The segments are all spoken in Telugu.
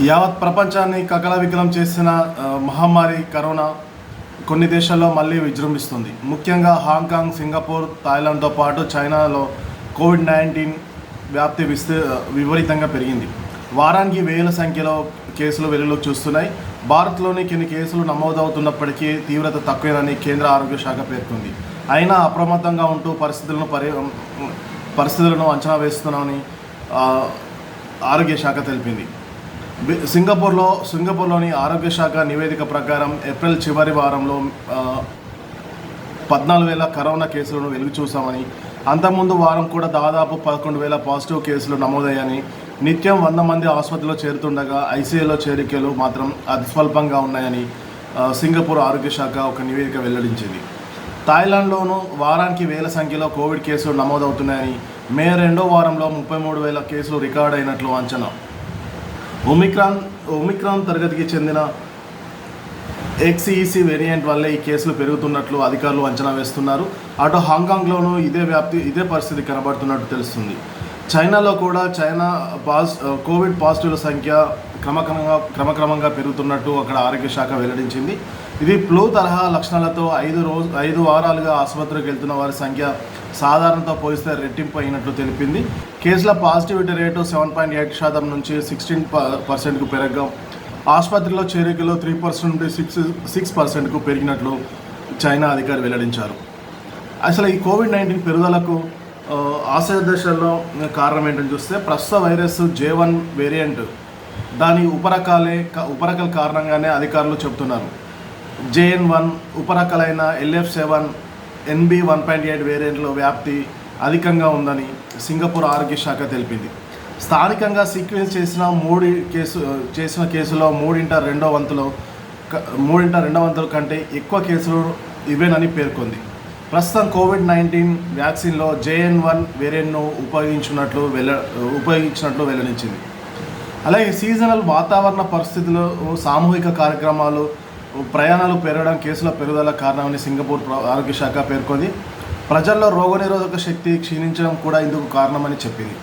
యావత్ ప్రపంచాన్ని కకలవికలం చేసిన మహమ్మారి కరోనా కొన్ని దేశాల్లో మళ్ళీ విజృంభిస్తుంది. ముఖ్యంగా హాంకాంగ్ సింగపూర్ థాయిలాండ్తో పాటు చైనాలో కోవిడ్ నైన్టీన్ వ్యాప్తి విస్తీ విపరీతంగా పెరిగింది. వారానికి వేల సంఖ్యలో కేసులు వెలుగులోకి చూస్తున్నాయి. భారత్లోని కొన్ని కేసులు నమోదవుతున్నప్పటికీ తీవ్రత తక్కువేనని కేంద్ర ఆరోగ్య శాఖ పేర్కొంది. అయినా అప్రమత్తంగా ఉంటూ పరిస్థితులను పరి పరిస్థితులను అంచనా వేస్తున్నామని ఆరోగ్య శాఖ తెలిపింది. సింగపూర్లో సింగపూర్లోని ఆరోగ్య శాఖ నివేదిక ప్రకారం ఏప్రిల్ చివరి వారంలో పద్నాలుగు వేల కరోనా కేసులను వెలుగు చూసామని అంతకుముందు వారం కూడా దాదాపు పదకొండు వేల పాజిటివ్ కేసులు నమోదయ్యాయని నిత్యం వంద మంది ఆసుపత్రిలో చేరుతుండగా ఐసీఏలో చేరికలు మాత్రం అతి స్వల్పంగా ఉన్నాయని సింగపూర్ ఆరోగ్య శాఖ ఒక నివేదిక వెల్లడించింది. థాయిలాండ్లోనూ వారానికి వేల సంఖ్యలో కోవిడ్ కేసులు నమోదవుతున్నాయని మే రెండో వారంలో ముప్పై మూడు వేల కేసులు రికార్డ్ అయినట్లు అంచనా. ఒమిక్రాన్ ఒమిక్రాన్ తరగతికి చెందిన ఎక్స్ఈసి వేరియంట్ వల్లే ఈ కేసులు పెరుగుతున్నట్లు అధికారులు అంచనా వేస్తున్నారు. అటు హాంకాంగ్లోనూ ఇదే వ్యాప్తి ఇదే పరిస్థితి కనబడుతున్నట్టు తెలుస్తుంది. చైనాలో కూడా చైనా పాస్ కోవిడ్ పాజిటివ్ల సంఖ్య క్రమక్రమంగా క్రమక్రమంగా పెరుగుతున్నట్టు అక్కడ ఆరోగ్య శాఖ వెల్లడించింది. ఇది ఫ్లూ తరహా లక్షణాలతో ఐదు రోజు ఐదు వారాలుగా ఆసుపత్రికి వెళ్తున్న వారి సంఖ్య సాధారణతో పోలిస్తే రెట్టింపు అయినట్లు తెలిపింది. కేసుల positivity rate seven point eight శాతం నుంచి సిక్స్టీన్ పర్సెంట్కు పెరగగా ఆసుపత్రిలో చేరికలో త్రీ పర్సెంట్ నుండి సిక్స్ సిక్స్ పర్సెంట్కు పెరిగినట్లు చైనా అధికారి వెల్లడించారు. అసలు ఈ కోవిడ్ నైన్టీన్ పెరుగుదలకు ఆశయ ఆసియా దేశాల్లో కారణం ఏంటని చూస్తే ప్రస్తుత వైరస్ జే వన్ వేరియంట్ దాని ఉపరకాలే క- ఉపరకాల కారణంగానే అధికారులు చెబుతున్నారు. JN one ఉపరకాలైన LF seven NB one point eight వేరియంట్లో వ్యాప్తి అధికంగా ఉందని సింగపూర్ ఆరోగ్య శాఖ తెలిపింది. స్థానికంగా సీక్వెన్స్ చేసిన మూడు కేసు చేసిన కేసులో మూడింట రెండో వంతులో మూడింట రెండో వంతుల కంటే ఎక్కువ కేసులు ఇవేనని పేర్కొంది. ప్రస్తుతం కోవిడ్ నైన్టీన్ వ్యాక్సిన్లో జేఎన్ వన్ వేరియంట్ను ఉపయోగించినట్లు వెల్ల ఉపయోగించినట్లు వెల్లడించింది. అలాగే సీజనల్ వాతావరణ పరిస్థితులు సామూహిక కార్యక్రమాలు ప్రయాణాలు పెరగడం కేసుల పెరుగుదల కారణమని సింగపూర్ ఆరోగ్య శాఖ పేర్కొంది. ప్రజల్లో రోగనిరోధక శక్తి క్షీణించడం కూడా ఇందుకు కారణమని చెప్పింది.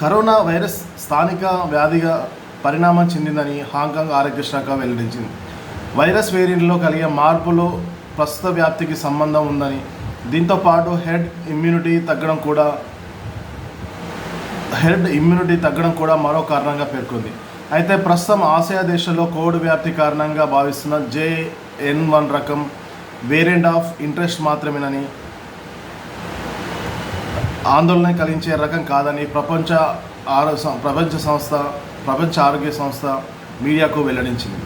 కరోనా వైరస్ స్థానిక వ్యాధిగా పరిణామం చెందిందని హాంకాంగ్ ఆరోగ్య శాఖ వెల్లడించింది. వైరస్ వేరియంట్లో కలిగే మార్పులు ప్రస్తుత వ్యాప్తికి సంబంధం ఉందని దీంతో పాటు హెడ్ ఇమ్యూనిటీ తగ్గడం కూడా హెడ్ ఇమ్యూనిటీ తగ్గడం కూడా మరో కారణంగా పేర్కొంది. అయితే ప్రస్తుతం ఆసియా దేశంలో కోవిడ్ వ్యాప్తి కారణంగా భావిస్తున్న జేఎన్ వన్ రకం వేరియంట్ ఆఫ్ ఇంట్రెస్ట్ మాత్రమేనని ఆందోళన కలిగించే రకం కాదని ప్రపంచ ఆరో ప్రపంచ సంస్థ ప్రపంచ ఆరోగ్య సంస్థ మీడియాకు వెల్లడించింది.